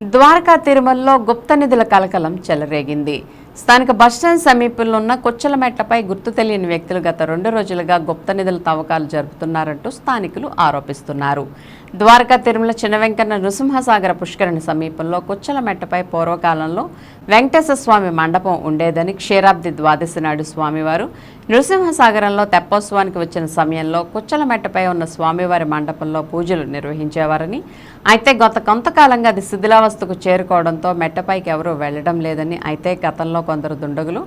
ద్వారకా తిరుమలలో గుప్త నిధుల కలకలం చెలరేగింది. స్థానిక బస్టాండ్ సమీపంలో ఉన్న కొచ్చలమెట్లపై గుర్తు తెలియని వ్యక్తులు గత రెండు రోజులుగా గుప్త నిధుల తవ్వకాలు జరుపుతున్నారంటూ స్థానికులు ఆరోపిస్తున్నారు. ద్వారకా తిరుమల చిన్న వెంకన్న నృసింహసాగర పుష్కరిణి సమీపంలో కుచ్చలమెట్టపై పూర్వకాలంలో వెంకటేశ్వర స్వామి మండపం ఉండేదని క్షీరాబ్ది ద్వాదశి నాడు స్వామివారు నృసింహసాగరంలో తెప్పోత్సవానికి వచ్చిన సమయంలో కుచ్చలమెట్టపై ఉన్న స్వామివారి మండపంలో పూజలు నిర్వహించేవారని అయితే గత కొంతకాలంగా అది శిథిలావస్థకు చేరుకోవడంతో మెట్టపైకి ఎవరూ వెళ్ళడం లేదని అయితే గతంలో కొందరు దుండగులు.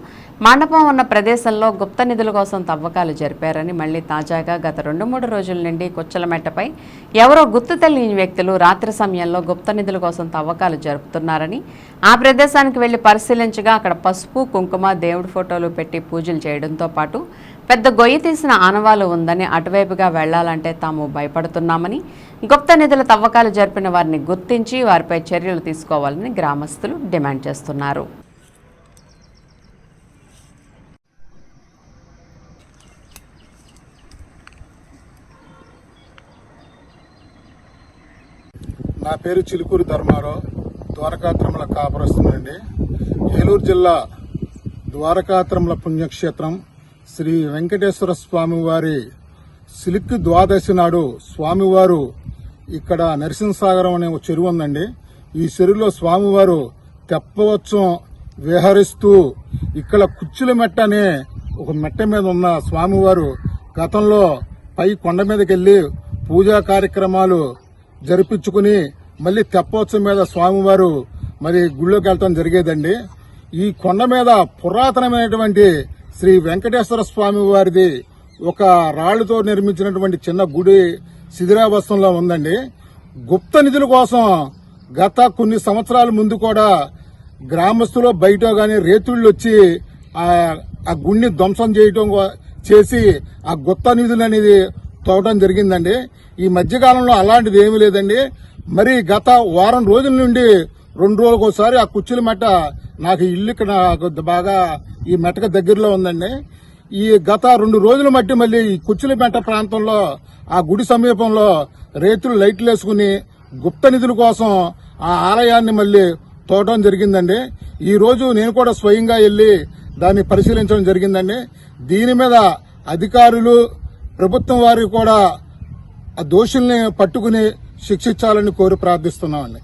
మండపం ఉన్న ప్రదేశంలో గుప్త నిధుల కోసం తవ్వకాలు జరిపారని మళ్ళీ తాజాగా గత రెండు మూడు రోజుల నుండి కుచ్చలమెట్టపై ఎవరో గుర్తు తెలియని వ్యక్తులు రాత్రి సమయంలో గుప్త నిధుల కోసం తవ్వకాలు జరుపుతున్నారని ఆ ప్రదేశానికి వెళ్ళి పరిశీలించగా అక్కడ పసుపు కుంకుమ దేవుడి ఫోటోలు పెట్టి పూజలు చేయడంతో పాటు పెద్ద గొయ్యి తీసిన ఆనవాలు ఉందని అటువైపుగా వెళ్ళాలంటే తాము భయపడుతున్నామని గుప్త నిధుల తవ్వకాలు జరిపిన వారిని గుర్తించి వారిపై చర్యలు తీసుకోవాలని గ్రామస్తులు డిమాండ్ చేస్తున్నారు. నా పేరు చిలుకూరి ధర్మారావు ద్వారకాత్రముల కాపురస్తుందండి ఏలూరు జిల్లా ద్వారకాత్రముల పుణ్యక్షేత్రం శ్రీ వెంకటేశ్వర స్వామి వారి సిలిక్ ద్వాదశి నాడు స్వామివారు ఇక్కడ నరసింహసాగరం అనే ఒక చెరువు ఉందండి. ఈ చెరువులో స్వామివారు తెప్పవచ్చం విహరిస్తూ ఇక్కడ కుచ్చుల మెట్ట అనే ఒక మెట్ట మీద ఉన్న స్వామివారు గతంలో పై కొండ మీదకి పూజా కార్యక్రమాలు జరిపించుకుని మళ్ళీ తెప్పోత్సవం మీద స్వామివారు మరి గుళ్ళోకి వెళ్ళటం జరిగేదండి. ఈ కొండ మీద పురాతనమైనటువంటి శ్రీ వెంకటేశ్వర స్వామి వారిది ఒక రాళ్ళతో నిర్మించినటువంటి చిన్న గుడి శిథిరావస్థంలో ఉందండి. గుప్త నిధుల కోసం గత కొన్ని సంవత్సరాల ముందు కూడా గ్రామస్తులు బయట గాని రేతుళ్ళు వచ్చి ఆ గుడిని ధ్వంసం చేయటం చేసి ఆ గుప్త నిధులు అనేది తవ్వటం జరిగిందండి. ఈ మధ్యకాలంలో అలాంటిది ఏమీ లేదండి. మరి గత వారం రోజుల నుండి రెండు రోజులకు ఒకసారి ఆ కుర్చీల మెట్ట నాకు ఇల్లు ఇక్కడ బాగా ఈ మెట్టక దగ్గరలో ఉందండి. ఈ గత రెండు రోజుల మట్టి మళ్ళీ ఈ కుర్చీల మెట్ట ప్రాంతంలో ఆ గుడి సమీపంలో రైతులు లైట్లు వేసుకుని గుప్త నిధుల కోసం ఆ ఆలయాన్ని మళ్ళీ తోటం జరిగిందండి. ఈ రోజు నేను కూడా స్వయంగా వెళ్ళి దాన్ని పరిశీలించడం జరిగిందండి. దీని మీద అధికారులు ప్రభుత్వం వారికి కూడా ఆ దోషుల్ని పట్టుకుని శిక్షించాలని కోరి ప్రార్థిస్తున్నామండి.